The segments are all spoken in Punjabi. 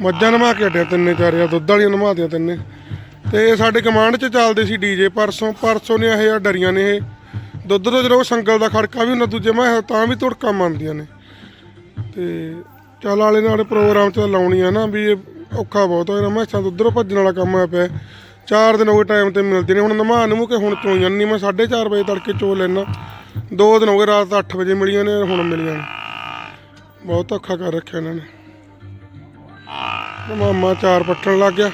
ਮੱਝਾਂ ਨਵਾ ਕੇ ਹਟਿਆ ਤਿੰਨੇ ਚਾਰੇ ਆ ਦੁੱਧ ਵਾਲੀਆਂ ਨਵਾਤੀਆਂ ਤਿੰਨੇ। ਤੇ ਇਹ ਸਾਡੇ ਕਮਾਂਡ 'ਚ ਚੱਲਦੇ ਸੀ ਡੀਜੇ ਪਰਸੋਂ ਪਰਸੋਂ ਨੇ ਇਹ ਆ ਡਰੀਆਂ ਨੇ ਇਹ। ਦੁੱਧ ਤੋਂ ਜਦੋਂ ਸੰਗਲ ਦਾ ਖੜਕਾ ਵੀ ਹੁੰਦਾ ਦੂਜੇ ਮੈਂ ਤਾਂ ਵੀ ਤੁੜਕਾ ਮੰਨਦੀਆਂ ਨੇ। ਤੇ ਚੱਲ ਵਾਲੇ ਨਾਲ ਪ੍ਰੋਗਰਾਮ ਚ ਲਾਉਣੀ ਆ ਨਾ ਵੀ ਇਹ ਔਖਾ ਬਹੁਤ ਹੋਇਆ ਮੈਂ ਸਾਂ ਉਧਰੋਂ ਭੱਜਣ ਵਾਲਾ ਕੰਮ ਆ ਪਿਆ। ਚਾਰ ਦਿਨ ਹੋ ਗਏ ਟਾਈਮ ਤੇ ਮਿਲਦੇ ਨੇ। ਹੁਣ ਨਮਾ ਨੂੰ ਕੇ ਹੁਣ ਚੋਈਆਂ ਨਹੀਂ ਮੈਂ 4:30 ਵਜੇ ਤੜਕੇ ਚੋ ਲੈਣਾ ਦੋ ਦਿਨ ਹੋ ਗਏ, ਰਾਤ 8 ਵਜੇ ਮਿਲੀਆਂ ਨੇ, ਹੁਣ ਮਿਲੀਆਂ ਨੇ। ਬਹੁਤ ਔਖਾ ਕਰ ਰੱਖਿਆ ਇਹਨਾਂ ਨੇ। ਤੇ ਮਾਮਾ ਚਾਰ ਪੱਟਣ ਲੱਗ ਗਿਆ।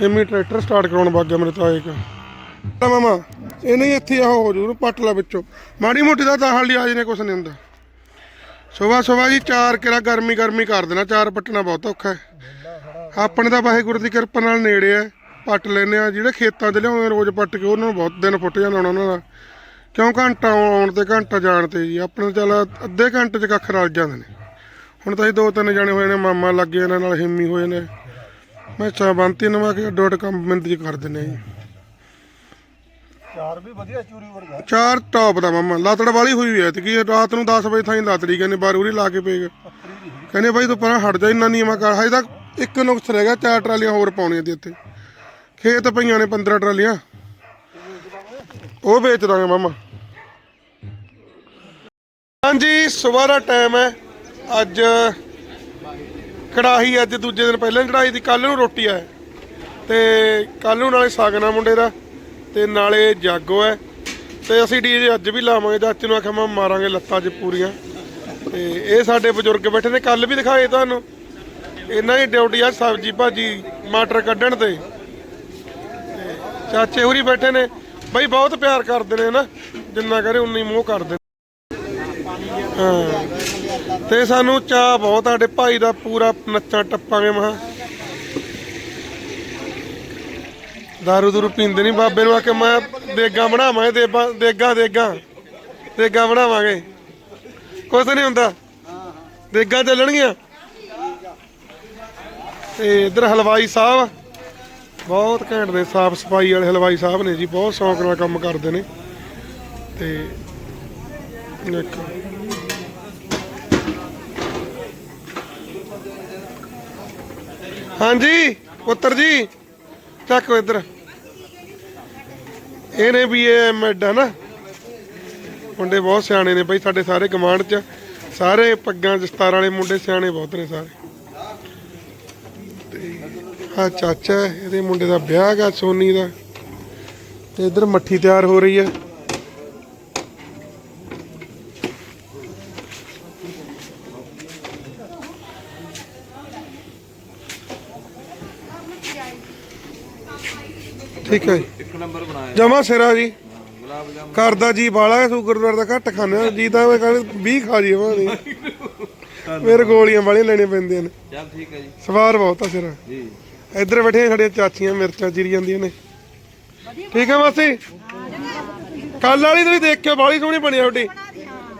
ਹਿੰਮੀ ਟਰੈਕਟਰ ਸਟਾਰਟ ਕਰਾਉਣ ਵਗ ਗਿਆ ਮੇਰੇ ਤਾਏ ਕਾ ਮਾਮਾ ਇਹ ਨਹੀਂ ਇੱਥੇ ਆਹ ਹੋ ਜੂ ਪੱਟ ਲਾ ਵਿੱਚੋਂ। ਮਾੜੀ ਮੋਟੀ ਦਾ ਤਾਂ ਹਾਲੀ ਆਜ ਨੇ ਕੁਛ ਨਹੀਂ ਹੁੰਦਾ। ਸਵੇਰ ਸਵੇਰ ਜੀ ਚਾਰ ਕਿਰਾ ਗਰਮੀ ਗਰਮੀ ਕਰ ਦੇਣਾ, ਚਾਰ ਪੱਟਣਾ ਬਹੁਤ ਔਖਾ ਹੈ। ਆਪਣੇ ਤਾਂ ਵਾਹਿਗੁਰੂ ਦੀ ਕਿਰਪਾ ਨਾਲ ਨੇੜੇ ਆ ਪੱਟ ਲੈਨੇ ਆ ਜਿਹੜੇ ਖੇਤਾਂ 'ਚ ਲਿਆਉਂਦੇ ਰੋਜ਼ ਪੱਟ ਕੇ ਉਹਨਾਂ ਨੂੰ ਬਹੁਤ ਦਿਨ ਫੁੱਟ ਜਾਂਦਾ ਉਹਨਾਂ ਦਾ ਕਿਉਂ ਘੰਟਾ ਆਉਣ ਤੇ ਘੰਟਾ ਜਾਣ ਤੇ ਜੀ, ਆਪਣੇ ਚੱਲ ਅੱਧੇ ਘੰਟੇ 'ਚ ਕੱਖ ਰਲ ਜਾਂਦੇ ਨੇ। ਹੁਣ ਤਾਂ ਜੀ ਦੋ ਤਿੰਨ ਜਣੇ ਹੋਏ ਨੇ ਮਾਮਾ ਲੱਗੇ ਇਹਨਾਂ ਨਾਲ ਹਿੰਮੀ ਹੋਏ ਨੇ। ਮੈਂ ਚਾ ਬੰਤੀ ਨਵਾ ਕੇ ਡੋਟ ਕੰਮ ਮਿੰਟ 'ਚ ਕਰ ਦਿੰਦੇ ਆ ਜੀ। ਚਾਰ ਵੀ ਵਧੀਆ ਚੂਰੀ ਵਰਗਾ। ਚਾਰ ਟੌਪ ਦਾ ਮਾਮਾ ਲਾਤੜ ਵਾਲੀ ਹੋਈ ਹੋਈ ਐ ਤੇ ਕੀ ਰਾਤ ਨੂੰ 10 ਵਜੇ ਥਾਈ ਲਾਤੜੀ ਕਹਿੰਦੇ ਬਾਰ ਉਰੀ ਲਾ ਕੇ ਪਏਗਾ ਕਹਿੰਦੇ ਬਾਈ ਤੂੰ ਪਰਾਂ ਹਟ ਜਾ ਇੰਨਾ ਨੀਵਾ ਕਰ ਹਜੇ ਤੱਕ ਇੱਕ ਨੁਕਸ ਰਹਿ ਗਿਆ ਚਾਰ ਟਰਾਲੀਆਂ ਹੋਰ ਪਾਉਣੀਆਂ ਤੇ ਇੱਥੇ। ਖੇਤ ਪਈਆਂ ਨੇ 15 ਟਰਾਲੀਆਂ। ਉਹ ਵੇਚ ਦਾਂਗੇ ਮਾਮਾ। ਹਾਂਜੀ ਸਵੇਰ ਦਾ ਟਾਈਮ ਹੈ। ਅੱਜ ਕੜਾਹੀ ਅੱਜ ਦੂਜੇ ਦਿਨ ਪਹਿਲਾਂ ਚੜਾਈ ਦੀ ਕੱਲ ਨੂੰ ਰੋਟੀ ਹੈ। ਤੇ ਕੱਲ ਨੂੰ ਨਾਲੇ ਸਾਗਨਾ ਮੁੰਡੇ ਦਾ, ਤੇ ਨਾਲੇ ਜਾਗੋ ਹੈ। ਤੇ ਅਸੀਂ ਡੀਜੇ ਅੱਜ ਵੀ ਲਾਵਾਂਗੇ ਚਾਚੇ ਨੂੰ ਆਖਿਆ ਮੈਂ ਮਾਰਾਂਗੇ ਲੱਤਾਂ 'ਚ ਪੂਰੀਆਂ। ਤੇ ਇਹ ਸਾਡੇ ਬਜ਼ੁਰਗ ਬੈਠੇ ਨੇ ਕੱਲ ਵੀ ਦਿਖਾਏ ਤੁਹਾਨੂੰ। ਇਹਨਾਂ ਦੀ ਡਿਊਟੀ ਆ ਸਬਜੀ ਭਾਜੀ, ਮਟਰ ਕੱਢਣ ਤੇ ਚਾਚੇ ਹੋਰੀ ਬੈਠੇ ਨੇ। ਬਈ ਬਹੁਤ ਪਿਆਰ ਕਰਦੇ ਨੇ ਨਾ, ਜਿੰਨਾ ਕਰੇ ਉਨੀ ਮੋਹ ਕਰਦੇ ਨੇ। ਹਾਂ। ਤੇ ਸਾਨੂੰ ਚਾਹ ਬਹੁਤ ਸਾਡੇ ਭਾਈ ਦਾ ਪੂਰਾ ਨੱਚਾਂ ਟੱਪਾਂਗੇ, ਮਹਾ। ਦਾਰੂ ਦੂਰੂ ਪੀਂਦੇ ਨਹੀਂ ਬਾਬੇ ਨੂੰ, ਆ ਕੇ ਮੈਂ ਦੇਗਾ ਬਣਾਵਾਂਗੇ ਦੇਗਾ ਦੇਗਾ। ਦੇਗਾ ਬਣਾਵਾਂਗੇ। ਕੁਛ ਨਹੀਂ ਹੁੰਦਾ। ਦੇਗਾ ਚੱਲਣਗੀਆਂ। ਤੇ ਇਧਰ ਹਲਵਾਈ ਸਾਹਿਬ ਬਹੁਤ ਘੈਂਟ ਨੇ ਸਾਫ਼ ਸਫ਼ਾਈ ਵਾਲੇ ਹਲਵਾਈ ਸਾਹਿਬ ਨੇ ਜੀ, ਬਹੁਤ ਸ਼ੌਂਕ ਨਾਲ ਕੰਮ ਕਰਦੇ ਨੇ। ਤੇ ਦੇਖੋ ਹਾਂਜੀ, ਪੁੱਤਰ ਜੀ, ਚੱਕੋ ਇੱਧਰ। ਇਹਨੇ ਵੀ ਇਹ ਐਮਐਡ ਆ ਨਾ। ਮੁੰਡੇ ਬਹੁਤ ਸਿਆਣੇ ਨੇ ਬਈ, ਸਾਡੇ ਸਾਰੇ ਕਮਾਂਡ ਚ ਸਾਰੇ ਪੱਗਾਂ ਦਸਤਾਰਾਂ ਵਾਲੇ ਮੁੰਡੇ ਸਿਆਣੇ ਬਹੁਤ ਨੇ ਸਾਰੇ। ਆ ਚਾਚਾ, ਇਹਦੇ ਮੁੰਡੇ ਦਾ ਵਿਆਹ ਹੈਗਾ ਸੋਨੀ ਦਾ। ਤੇ ਇਧਰ ਮੱਠੀ ਤਿਆਰ ਹੋ ਰਹੀ ਹੈ। ਠੀਕ ਹੈ ਜੀ। ਇੱਕ ਨੰਬਰ ਬਣਾਇਆ। ਜਮਾ ਸਿਰਾ ਜੀ। ਗੁਲਾਬ ਕਰਦਾ ਜੀ ਬਾਲਾ ਹੈ ਸ਼ੂਗਰ ਦਾ ਘੱਟ ਆ ਜੀ ਤਾਂ ਮੈਂ ਕਹਿੰਦਾ 20 ਖਾ ਜੀ। ਦੀ ਮੇਰੇ ਗੋਲੀਆਂ ਵਾਲੀਆਂ ਲੈਣੇ ਪੈਂਦੀਆਂ ਨੇ। ਚੱਲ ਠੀਕ ਹੈ ਜੀ। ਸਵਾਰ ਬਹੁਤ ਆ ਸਿਰਾ। ਜੀ। ਇੱਧਰ ਬੈਠੇ ਸਾਡੀਆਂ ਚਾਚੀਆਂ ਮਿਰਚਾਂ ਚੀਰੀ ਜਾਂਦੀਆਂ ਨੇ। ਠੀਕ ਹੈ ਮਾਸੀ। ਕੱਲ ਵਾਲੀ ਤੁਸੀਂ ਦੇਖ ਕੇ ਬਾਲੀ ਸੋਹਣੀ ਬਣੀ ਆ ਤੁਹਾਡੀ।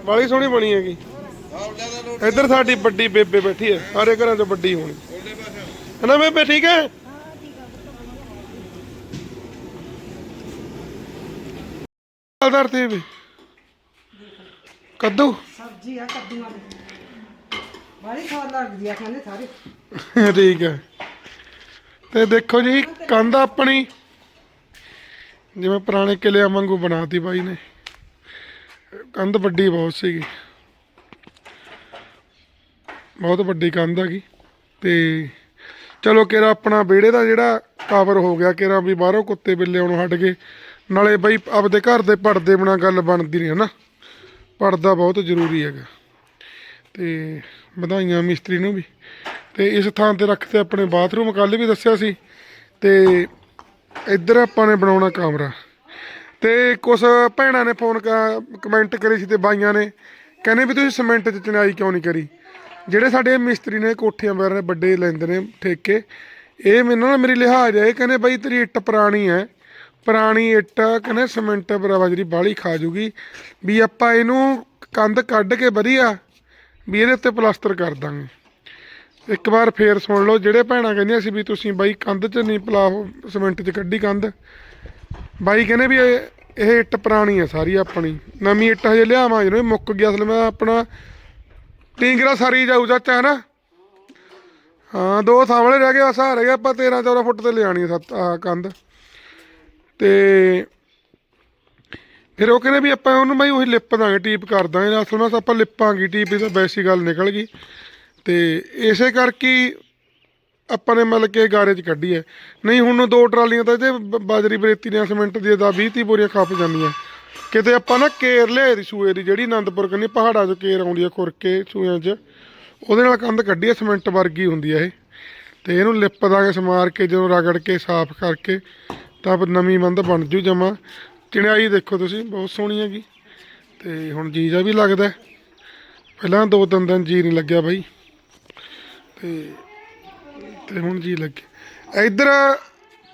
ਬਾਲੀ ਸੋਹਣੀ ਬਣੀ ਹੈਗੀ। ਇੱਧਰ ਸਾਡੀ ਵੱਡੀ ਬੇਬੇ ਬੈਠੀ ਹੈ ਸਾਰੇ ਘਰਾਂ 'ਚ ਵੱਡੀ ਹੋਣੀ। ਹੈ ਨਾ ਬੇਬੇ ਠੀਕ ਹੈ? ਚੱਲਦਾਰ ਤੇ ਵੀ ਕੱਦੂ? ਸਬਜ਼ੀ ਆ ਕੱਦੂਆਂ ਦੀ। ਬੜੀ ਸਵਾਦ ਲੱਗਦੀ ਆ ਸਾਰੇ। ਠੀਕ ਹੈ। ਤੇ ਦੇਖੋ ਜੀ ਕੰਧ ਆਪਣੀ। ਜਿਵੇਂ ਪੁਰਾਣੇ ਕਿਲਿਆਂ ਵਾਂਗੂ ਬਣਾਤੀ ਬਾਈ ਨੇ। ਕੰਧ ਵੱਡੀ ਬਹੁਤ ਸੀਗੀ। ਬਹੁਤ ਵੱਡੀ ਕੰਧ ਹੈਗੀ। ਤੇ ਚਲੋ ਕਿਰਾ ਆਪਣਾ ਵਿਹੜੇ ਦਾ ਜਿਹੜਾ ਕਵਰ ਹੋ ਗਿਆ ਕਿਰਾ ਵੀ ਬਾਹਰੋਂ ਕੁੱਤੇ ਬਿੱਲੇ ਆਉਣੋਂ ਹਟ ਗਏ। ਨਾਲੇ ਬਈ ਆਪਦੇ ਘਰ ਦੇ ਪਰਦੇ ਬਣਾ ਗੱਲ ਬਣਦੀ ਨਹੀਂ ਹਨਾ। ਪਰਦਾ ਬਹੁਤ ਜ਼ਰੂਰੀ ਹੈਗਾ। ਤੇ ਵਧਾਈਆਂ ਮਿਸਤਰੀ ਨੂੰ ਵੀ। ਤੇ ਇਸ ਥਾਂ ਤੇ ਰੱਖਤੇ ਆਪਣੇ ਬਾਥਰੂਮ ਕੱਲ ਵੀ ਦੱਸਿਆ ਸੀ। ਤੇ ਇੱਧਰ ਆਪਾਂ ਨੇ ਬਣਾਉਣਾ ਕਮਰਾ। ਤੇ ਕੁਝ ਭੈਣਾਂ ਨੇ ਫੋਨ ਕਮੈਂਟ ਕਰੇ ਸੀ ਤੇ ਬਾਈਆਂ ਨੇ। ਕਹਿੰਦੇ ਵੀ ਤੁਸੀਂ ਸਿਮੈਂਟ 'ਚ ਚਨਾਈ ਕਿਉਂ ਨਹੀਂ ਕਰੀ? ਜਿਹੜੇ ਸਾਡੇ ਮਿਸਤਰੀ ਨੇ ਕੋਠੀਆਂ ਵਗੈਰਾ ਵੱਡੇ ਲੈਂਦੇ ਨੇ ਠੇਕੇ, ਇਹ ਮੈਨੂੰ ਨਾ ਮੇਰੀ ਲਿਹਾਜ਼ ਹੈ। ਇਹ ਕਹਿੰਦੇ ਬਈ ਤੇਰੀ ਇੱਟ ਪੁਰਾਣੀ ਹੈ। ਪੁਰਾਣੀ ਇੱਟ ਕਹਿੰਦੇ ਸਿਮੈਂਟ ਬਰਾਵਾ ਜਿਹੜੀ ਬਾਹਲੀ ਖਾ ਜੂਗੀ। ਵੀ ਆਪਾਂ ਇਹਨੂੰ ਕੰਧ ਕੱਢ ਕੇ ਵਧੀਆ ਵੀ ਇਹਦੇ ਉੱਤੇ ਪਲਾਸਟਰ ਕਰ ਦਾਂਗੇ। ਇੱਕ ਵਾਰ ਫੇਰ ਸੁਣ ਲਓ, ਜਿਹੜੇ ਭੈਣਾਂ ਕਹਿੰਦੀਆਂ ਸੀ ਵੀ ਤੁਸੀਂ ਬਾਈ ਕੰਧ 'ਚ ਨਹੀਂ ਪਲਾ ਸਿਮੈਂਟ 'ਚ ਕੱਢੀ ਕੰਧ। ਬਾਈ ਕਹਿੰਦੇ ਵੀ ਇਹ ਇਹ ਇੱਟ ਪੁਰਾਣੀ ਆ ਸਾਰੀ ਆਪਣੀ। ਨਵੀਂ ਇੱਟ ਹਜੇ ਲਿਆਵਾਂ ਜਿਹਨੂੰ ਮੁੱਕ ਗਿਆ ਅਸਲ ਮੈਂ ਆਪਣਾ ਟਿੰਗਰਾ ਸਾਰੀ ਜਾਊ ਚਾਚਾ, ਹਨਾ? ਹਾਂ, ਦੋ ਸਾਹਮਣੇ ਰਹਿ ਗਏ, ਬਸ ਆ ਰਹਿ ਗਿਆ, ਆਪਾਂ 13 14 ਫੁੱਟ ਤੇ ਲਿਆਣੀ ਸੱਤ ਆ ਕੰਧ। ਤੇ ਫਿਰ ਉਹ ਕਹਿੰਦੇ ਵੀ ਆਪਾਂ ਉਹਨੂੰ ਬਾਈ ਉਹੀ ਲਿਪ ਦਾਂਗੇ, ਟੀਪ ਕਰ ਦਾਂਗੇ ਅਸਲ ਵਿੱਚ ਆਪਾਂ ਲਿਪਾਂਗੇ, ਟੀਪ ਇਹ ਤਾਂ ਵੈਸੀ ਗੱਲ ਨਿਕਲ ਗਈ। ਤੇ ਇਸੇ ਕਰਕੇ ਆਪਾਂ ਨੇ ਮਤਲਬ ਕਿ ਗਾਰੇ 'ਚ ਕੱਢੀ ਹੈ। ਨਹੀਂ, ਹੁਣ ਦੋ ਟਰਾਲੀਆਂ ਤਾਂ ਇਹਦੇ ਬਾਜਰੀ, ਬਰੇਤੀ ਦੀਆਂ, ਸੀਮੈਂਟ ਦੀ ਦਾ 20 30 ਬੋਰੀਆਂ ਖੱਪ ਜਾਂਦੀਆਂ। ਕਿਤੇ ਆਪਾਂ ਨਾ ਕੇਰ ਲਿਆਏ ਦੀ ਸੂਏ ਦੀ, ਜਿਹੜੀ ਆਨੰਦਪੁਰ ਕੰਨੀ ਪਹਾੜਾਂ 'ਚ ਕੇਰ ਆਉਂਦੀ ਹੈ, ਖੁਰਕੇ ਸੂਆਂ 'ਚ, ਉਹਦੇ ਨਾਲ ਕੰਧ ਕੱਢੀ ਹੈ, ਸਿਮੈਂਟ ਵਰਗੀ ਹੁੰਦੀ ਹੈ ਇਹ। ਤੇ ਇਹਨੂੰ ਲਿਪ ਦਾਂਗੇ ਸਮਾਰ ਕੇ, ਜਦੋਂ ਰਗੜ ਕੇ, ਸਾਫ਼ ਕਰਕੇ ਤਾਂ ਨਵੀਂ ਬੰਦ ਬਣ ਜੂ ਜਮਾ। ਚਿਣਾਈ ਦੇਖੋ ਤੁਸੀਂ, ਬਹੁਤ ਸੋਹਣੀ ਹੈਗੀ। ਤੇ ਹੁਣ ਜੀਜਾ ਵੀ ਲੱਗਦਾ ਪਹਿਲਾਂ ਦੋ ਤਿੰਨ ਦਿਨ ਜੀ ਨਹੀਂ ਲੱਗਿਆ ਬਾਈ। ਤੇ ਤੇ ਹੁਣ ਜੀ ਲੱਗੇ। ਇੱਧਰ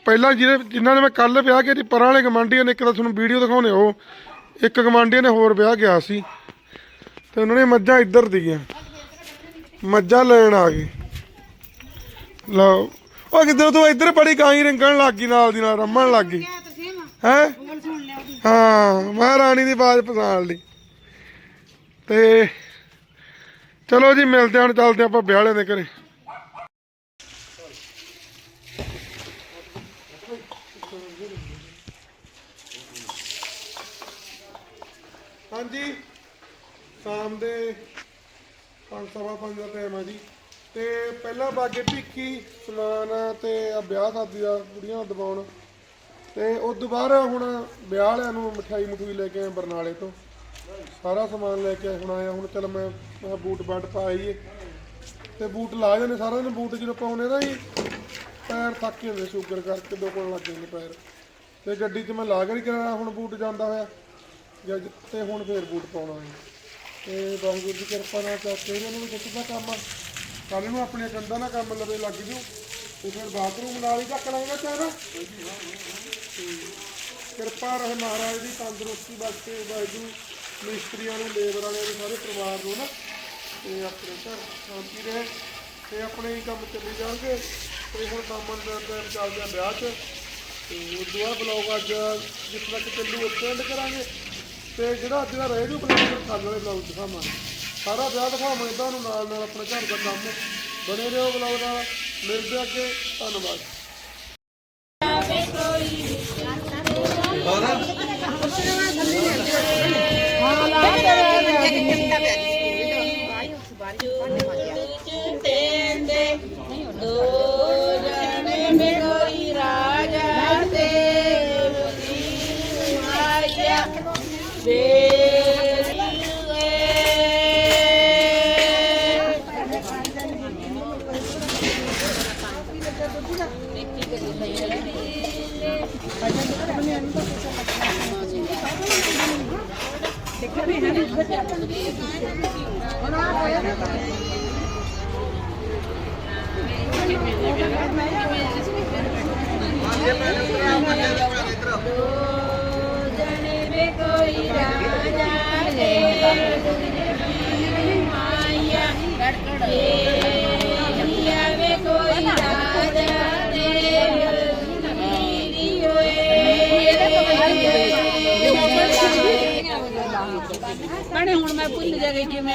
ਪਹਿਲਾਂ ਜਿਹਨੇ ਜਿਨ੍ਹਾਂ ਨੇ ਮੈਂ ਕੱਲ ਵਿਆਹ ਕੇ ਪਰਾਂ ਵਾਲੇ ਗਵਾਂਢੀਆਂ ਨੇ ਇੱਕ ਤਾਂ ਤੁਹਾਨੂੰ ਵੀਡੀਓ ਦਿਖਾਉਣੇ, ਉਹ ਇੱਕ ਗਵਾਂਢੀਆਂ ਨੇ ਹੋਰ ਵਿਆਹ ਗਿਆ ਸੀ। ਤੇ ਉਹਨਾਂ ਨੇ ਮੱਝਾਂ ਇੱਧਰ ਦੀਆਂ। ਮੱਝਾਂ ਲੈਣ ਆ ਗਏ। ਲਓ। ਉਹ ਕਿੱਧਰ ਤੂੰ ਇੱਧਰ ਬੜੀ ਗਾਈ ਰੰਗਣ ਲੱਗ ਗਈ ਨਾਲ ਦੀ ਨਾਲ ਰੰਮਣ ਲੱਗ ਗਈ। ਹੈ? ਹਾਂ ਮਹਾਰਾਣੀ ਦੀ ਆਵਾਜ਼ ਪਛਾਣ ਲਈ। ਤੇ ਚਲੋ ਜੀ ਮਿਲਦੇ ਹਾਂ ਹੁਣ ਚੱਲਦੇ ਆਪਾਂ ਵਿਆਹ ਵਾਲਿਆਂ ਦੇ ਘਰੇ। ਹਾਂਜੀ ਸ਼ਾਮ ਦੇ ਪੰਜ ਸਵਾ ਪੰਜ ਦਾ ਟਾਈਮ ਆ ਜੀ। ਤੇ ਪਹਿਲਾਂ ਬਾਗੇ ਭਿੱਖੀ, ਸਮਾਨ ਤੇ ਆ ਵਿਆਹ ਸ਼ਾਦੀ ਦਾ ਕੁੜੀਆਂ ਦਬਾਉਣ। ਤੇ ਉਸ ਤੋਂ ਬਾਅਦ ਹੁਣ ਵਿਆਹ ਵਾਲਿਆਂ ਨੂੰ ਮਠਿਆਈ ਮਠੂਈ ਲੈ ਕੇ ਆਏ ਬਰਨਾਲੇ ਤੋਂ। ਸਾਰਾ ਸਮਾਨ ਲੈ ਕੇ ਹੁਣ ਆਇਆ, ਹੁਣ ਚਲ ਮੈਂ ਮੈਂ ਬੂਟ ਬਾਟ ਪਾ ਆਈਏ। ਤੇ ਬੂਟ ਲਾ ਜਾਂਦੇ ਸਾਰਿਆਂ ਦਿਨ ਬੂਟ ਜਦੋਂ ਪਾਉਨੇ ਨਾ ਜੀ ਪੈਰ ਥੱਕ ਜਾਂਦੇ ਸ਼ੂਗਰ ਕਰਕੇ ਦੋ ਕੋਲ ਲੱਗ ਜਾਂਦੇ ਪੈਰ। ਤੇ ਗੱਡੀ 'ਚ ਮੈਂ ਲਾ ਕੇ ਨਹੀਂ ਕਰਾਇਆ ਹੁਣ ਬੂਟ ਜਾਂਦਾ ਹੋਇਆ। ਜਦ ਤੇ ਹੁਣ ਫੇਰ ਬੂਟ ਪਾਉਣਾ ਹੈ। ਤੇ ਵਾਹਿਗੁਰੂ ਦੀ ਕਿਰਪਾ ਨਾਲ ਚਾਚੇ ਇਹਨਾਂ ਨੂੰ ਵੀ ਕਿੱਥੇ ਕੰਮ। ਕੱਲ ਨੂੰ ਆਪਣੇ ਕੰਧਾਂ ਨਾਲ ਕੰਮ ਲਵੇ ਲੱਗ ਜੂ ਤੇ ਫਿਰ ਬਾਥਰੂਮ ਨਾਲ ਹੀ ਚੱਕ ਲਾਂਗਾ ਚਾਹਦਾ ਕਿਰਪਾ ਰਹੇ ਮਹਾਰਾਜ ਦੀ, ਤੰਦਰੁਸਤੀ ਵਾਸਤੇ ਵਾਹਿਗੁਰੂ, ਮਿਸਤਰੀਆਂ ਨੂੰ, ਲੇਬਰ ਵਾਲਿਆਂ ਨੂੰ, ਸਾਰੇ ਪਰਿਵਾਰ ਨੂੰ ਨਾ, ਤੇ ਆਪਣੇ ਘਰ ਸ਼ਾਂਤੀ ਰਹੇ, ਤੇ ਆਪਣੇ ਹੀ ਕੰਮ ਚੱਲੀ ਜਾਣਗੇ। ਤੇ ਹੁਣ ਕੰਮ ਅੰਦਰ ਅੰਦਰ ਚੱਲਦੇ ਵਿਆਹ 'ਚ, ਤੇ ਉਦੋਂ ਬਲੌਗ ਅੱਜ ਜਿਸ ਤੱਕ ਚੱਲੂ ਉੱਥੇ ਕਰਾਂਗੇ, ਤੇ ਜਿਹੜਾ ਅੱਜ ਦਾ ਰਹਿ ਜੂ ਬਲੌਗ ਫਿਰ ਕੱਲ੍ਹ ਵਾਲੇ ਬਲੌਗ ਦਿਖਾਵਾਂਗੇ। ਸਾਰਾ ਵਿਆਹ ਦਿਖਾਵਾਂਗੇ ਤੁਹਾਨੂੰ ਨਾਲ ਨਾਲ ਆਪਣੇ ਘਰ ਦਾ ਕੰਮ ਬਣੇ ਰਹੋ ਬਲੌਗ ਨਾਲ ਮਿਲਦੇ ਆ ਅੱਗੇ ਧੰਨਵਾਦ। ਭੈਣੇ ਹੁਣ ਮੈਂ ਭੁੱਲ ਜਾ ਗਈ ਕਿ ਮੈਂ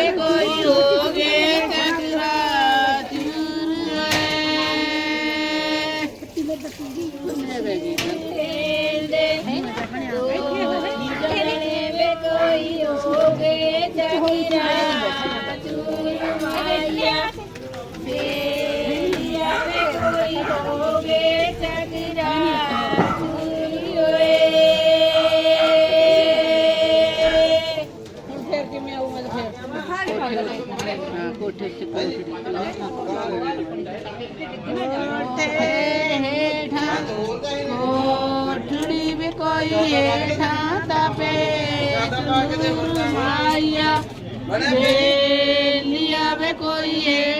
ਇਹ ਕੋਈ ਕੋਈ ਹੋ ਗਏ ਚੱਕਰਾ ਚੂਰੀ ਓਏ ਹੁਣ ਫਿਰ ਕਿਵੇਂ ਆਉ ਮੈਂ ਫਿਰ ਹਾਂ ਕੋਠੇ ਚ ਕੋਠੜੀ ਵੀ ਕੋਈ ਏਠਾਂ ਤਪੇ ਮਾਇਆ ਵੇਲੀਆ ਵੇ ਕੋਈ ਏਠਾਂ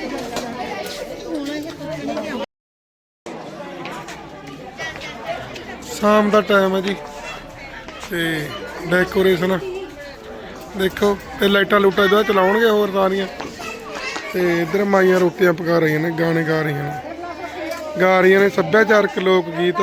ਸ਼ਾਮ ਦਾ ਟਾਈਮ ਹੈ ਜੀ। ਤੇ ਡੈਕੋਰੇਸ਼ਨ ਦੇਖੋ, ਤੇ ਲਾਈਟਾਂ ਲੂਟਾਂ ਇਹਦਾ ਚਲਾਉਣਗੇ ਹੋਰ ਸਾਰੀਆਂ ਤੇ ਇਧਰ ਮਾਈਆਂ ਰੋਟੀਆਂ ਪਕਾ ਰਹੀਆਂ ਨੇ, ਗਾਣੇ ਗਾ ਰਹੀਆਂ ਨੇ। ਗਾ ਰਹੀਆਂ ਨੇ ਸੱਭਿਆਚਾਰਕ ਲੋਕ ਗੀਤ।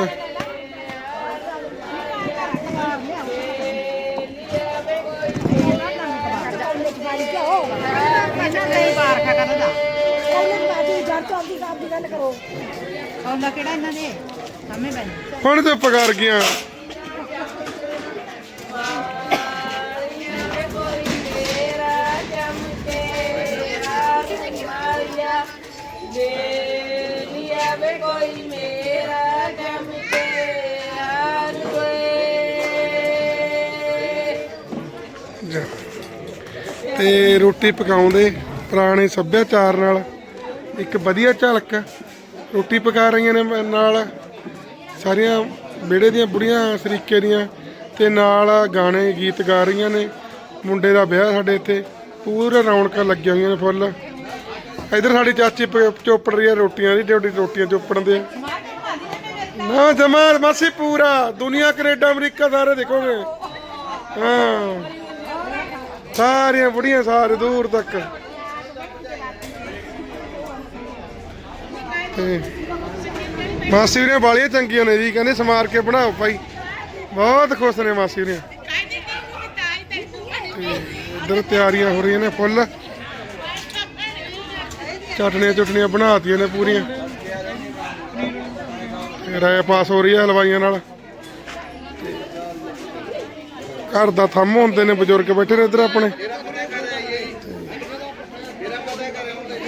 ਉਹਦਾ ਕਿਹੜਾ ਇਹਨਾਂ ਦੇ? ਹੁਣ ਤੇ ਪਕਾਰ ਗਈਆਂ ਤੇ ਰੋਟੀ ਪਕਾਉਂਦੇ ਪੁਰਾਣੇ ਸੱਭਿਆਚਾਰ ਨਾਲ। ਇੱਕ ਵਧੀਆ ਝਲਕ। ਰੋਟੀ ਪਕਾ ਰਹੀਆਂ ਨੇ ਨਾਲ। ਸਾਰੀਆਂ ਵਿਹੜੇ ਦੀਆਂ ਬੁੜੀਆਂ ਸਰੀਕੇ ਦੀਆਂ ਤੇ ਨਾਲ ਗਾਣੇ ਗੀਤ ਗਾ ਰਹੀਆਂ ਨੇ। ਮੁੰਡੇ ਦਾ ਵਿਆਹ ਸਾਡੇ ਇੱਥੇ, ਪੂਰੇ ਰੌਣਕਾਂ ਲੱਗੀਆਂ ਹੋਈਆਂ ਨੇ ਫੁੱਲ। ਇਧਰ ਸਾਡੀ ਚਾਚੀ ਪ- ਚੋਪੜ ਰਹੀ ਹੈ ਰੋਟੀਆਂ ਦੀ ਡਿਊਟੀ ਰੋਟੀਆਂ ਚੋਪੜਨ ਦੇ। ਨਾ ਜਮਾਲ ਮਾਸੀ ਪੂਰਾ, ਦੁਨੀਆ, ਕੈਨੇਡਾ, ਅਮਰੀਕਾ ਸਾਰੇ ਦੇਖੋਗੇ। ਹਾਂ। ਸਾਰੀਆਂ ਬੁੜੀਆਂ ਸਾਰੇ ਦੂਰ ਤੱਕ। ਤੇ ਮਾਸੀ ਵੀਰੇ ਵਾਲੀਆਂ ਚੰਗੀਆਂ ਨੇ ਜੀ, ਕਹਿੰਦੇ ਸਮਾਰ ਕੇ ਬਣਾਓ ਭਾਈ। ਬਹੁਤ ਖੁਸ਼ ਨੇ ਮਾਸੀ ਵੀਰੇ ਤੇ ਤਿਆਰੀਆਂ ਹੋ ਰਹੀਆਂ ਨੇ ਫੁੱਲ। ਚਟਣੀਆਂ ਚਟਣੀਆਂ ਬਣਾਤੀਆਂ ਨੇ ਪੂਰੀਆਂ। ਤੇ ਰਾਇ ਪਾਸ ਹੋ ਰਹੀ ਹੈ ਹਲਵਾਈਆਂ ਨਾਲ। ਘਰ ਦਾ ਥੰਮ ਹੁੰਦੇ ਨੇ ਬਜ਼ੁਰਗ ਬੈਠੇ ਨੇ ਇਧਰ ਆਪਣੇ।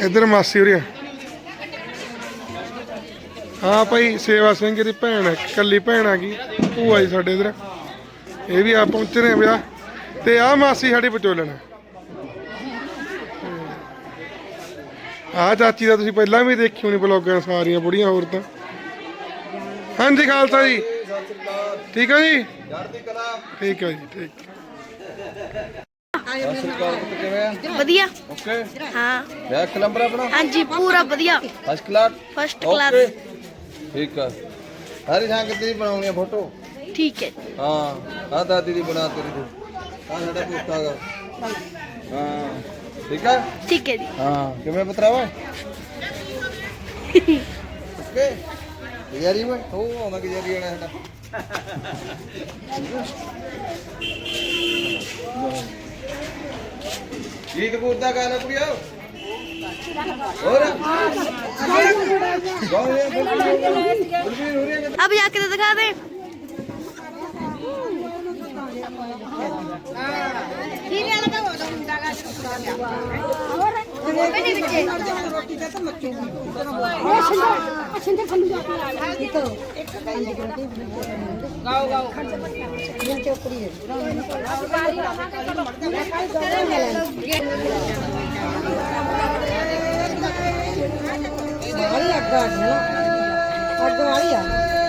ਇਧਰ ਮਾਸੀ ਹੋਰੀ ਹਾਂ ਭਾਈ ਸੇਵਾ ਸਿੰਘ ਦੀ ਭੈਣ ਹੈ ਕੱਲੀ ਭੈਣ ਆ ਗਈ ਭੂਆ ਜੀ ਸਾਡੇ ਇੱਧਰ। ਇਹ ਵੀ ਆ ਪਹੁੰਚੇ ਨੇ ਵਿਆਹ ਤੇ ਆ ਮਾਸੀ ਸਾਡੀ ਵਿਚੋਲਣ। ਹੈ ਆ ਚਾਚੀ ਦਾ ਤੁਸੀਂ ਪਹਿਲਾਂ ਵੀ ਦੇਖੀ ਹੋਣੀ ਬਲੌਗਾਂ ਸਾਰੀਆਂ ਬੁੜੀਆਂ ਹੋਰ ਤਾਂ। ਹਾਂਜੀ ਖਾਲਸਾ ਜੀ। ਠੀਕ ਹੈ ਜੀ? ਠੀਕ ਹੈ ਜੀ ਠੀਕ। ਵਧੀਆ। ਓਕੇ। ਹਾਂ। ਵਿਆਹ ਨੰਬਰ ਆਪਣਾ? ਹਾਂਜੀ ਪੂਰਾ ਵਧੀਆ। First class first class okay ਠੀਕ ਆ। ਸਾਰੀ ਸੰਗਤ ਦੀ ਬਣਾਉਣੀ ਆ ਫੋਟੋ ਠੀਕ ਹੈ। ਹਾਂ ਆ ਦਾਦੀ ਦੀ ਬਣਾ ਤੇਰੀ ਦੀ ਆ ਸਾਡਾ ਪੁੱਤਾ ਦਾ। ਹਾਂ ਠੀਕ ਆ? ਠੀਕ ਹੈ ਜੀ। ਹਾਂ ਕਿਵੇਂ ਬਤਰਾਵਾ ਓਕੇ। ਯਾਰੀ ਵੇ? ਉਹ ਆਉਂਦਾ ਕਿ ਯਾਰੀ ਵਾਲਾ ਸਾਡਾ। ਗੀਤ ਗੂਰਦਾ ਗਾਣਾ ਕੁੜੀਓ। अब जाके तो दिखा दे ਰੋਟੀ ਦਾ ਤਾਂ ਮੱਕੀ ਗਾਓ ਗਾਓ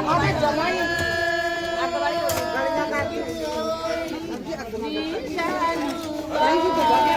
ਚੋਪੜੀ ਵਾਲੀ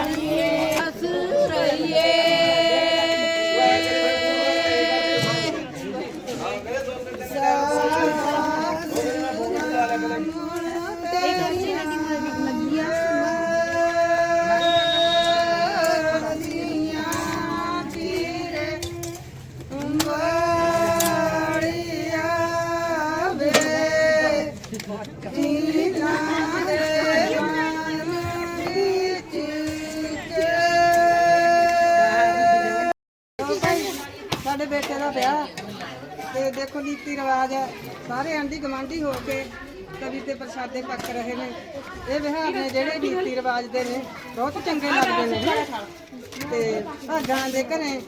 ਤੇ ਦੇਖੋ ਨੀਤੀ ਰਿਵਾਜ ਹੈ। ਸਾਰੇ ਆਂਢੀ ਗਵਾਂਢੀ ਹੋ ਕੇ ਕਵੀ ਤੇ ਪ੍ਰਸ਼ਾਦੇ ਪੱਕ ਰਹੇ ਨੇ। ਇਹ ਵਿਹਾਰ ਨੇ ਜਿਹੜੇ ਰੀਤੀ ਰਿਵਾਜ ਦੇ ਨੇ ਬਹੁਤ ਚੰਗੇ ਲੱਗਦੇ ਨੇ। ਤੇ ਭਾਗਾਂ ਦੇ ਘਰੇ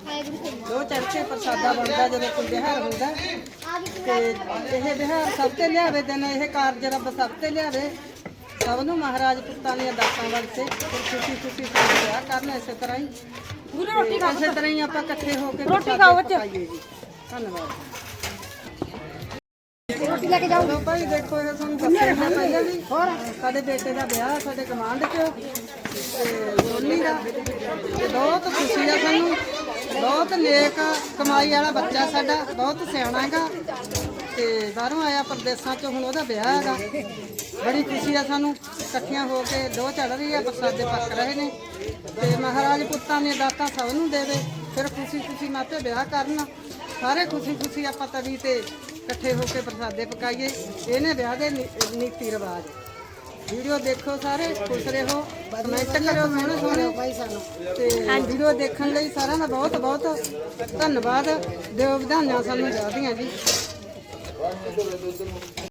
ਦੋ ਚੜਕੇ ਪ੍ਰਸਾਦਾ ਬਣਦਾ ਜਦੋਂ ਕੋਈ ਵਿਹਾਰ ਹੁੰਦਾ। ਤੇ ਇਹ ਵਿਹਾਰ ਸਭ ਤੇ ਲਿਆਵੇ ਦਿਨ ਇਹ ਕਾਰਜ ਰੱਬ ਸਭ ਤੇ ਲਿਆਵੇ। ਸਭ ਨੂੰ ਮਹਾਰਾਜ ਪੁੱਤਾਂ ਦੀਆਂ ਦਾਤਾਂ ਵਰਤੇ ਖੁਸ਼ੀ ਖੁਸ਼ੀ ਵਿਆਹ ਕਰਨ ਇਸੇ ਤਰ੍ਹਾਂ ਹੀ। ਗੁਰੂ ਰੋਟੀ ਖਾ ਇਸੇ ਤਰ੍ਹਾਂ ਹੀ ਆਪਾਂ ਇਕੱਠੇ ਹੋ ਕੇ ਰੋਟੀ ਖਾਓ ਬੱਚੇ। ਧੰਨਵਾਦ। ਲੈ ਕੇ ਜਾਓ ਭਾਈ ਦੇਖੋ ਇਹ ਤੁਹਾਨੂੰ ਦੱਸਿਆ ਮੈਂ ਪਹਿਲਾਂ ਵੀ। ਹੋਰ। ਸਾਡੇ ਬੇਟੇ ਦਾ ਵਿਆਹ ਸਾਡੇ ਕਮਾਂਡ 'ਚ। ਤੇ ਸੋਨੀ ਦਾ। ਤੇ ਬਹੁਤ ਖੁਸ਼ੀ ਆ ਸਾਨੂੰ। ਬਹੁਤ ਨੇਕ ਕਮਾਈ ਵਾਲਾ ਬੱਚਾ ਸਾਡਾ। ਬਹੁਤ ਸਿਆਣਾ ਹੈਗਾ। ਤੇ ਬਾਹਰੋਂ ਆਇਆ ਪਰਦੇਸਾਂ 'ਚ ਹੁਣ ਉਹਦਾ ਵਿਆਹ ਹੈਗਾ। ਬੜੀ ਖੁਸ਼ੀ ਆ ਸਾਨੂੰ। ਇਕੱਠੀਆਂ ਹੋ ਕੇ ਦੋ ਚੜ ਰਹੀ ਆ ਪ੍ਰਸਾਦੇ ਪੱਕ ਰਹੇ ਨੇ। ਤੇ ਮਹਾਰਾਜ ਪੁੱਤਾਂ ਦੀਆਂ ਦਾਤਾਂ ਸਭ ਨੂੰ ਦੇਵੇ। ਫਿਰ ਖੁਸ਼ੀ ਖੁਸ਼ੀ ਮਾਪੇ ਵਿਆਹ ਕਰਨ। ਸਾਰੇ ਖੁਸ਼ੀ ਖੁਸ਼ੀ ਆਪਾਂ ਤਵੀ ਤੇ ਇਕੱਠੇ ਹੋ ਕੇ ਪ੍ਰਸਾਦੇ ਪਕਾਈਏ। ਇਹਨੇ ਵਿਆਹ ਦੇ ਨੀ- ਨੀਤੀ ਰਿਵਾਜ। ਵੀਡੀਓ ਦੇਖੋ ਸਾਰੇ ਖੁਸ਼ ਰਹੋ ਕਮੈਂਟ ਕਰਿਓ ਸੋਹਣੇ ਸੋਹਣੇ ਤੇ ਵੀਡੀਓ ਦੇਖਣ ਲਈ ਸਾਰਿਆਂ ਦਾ ਬਹੁਤ ਬਹੁਤ ਧੰਨਵਾਦ। ਦਿਓ ਵਧਾਈਆਂ ਸਾਨੂੰ ਜ਼ਿਆਦੀਆਂ ਜੀ।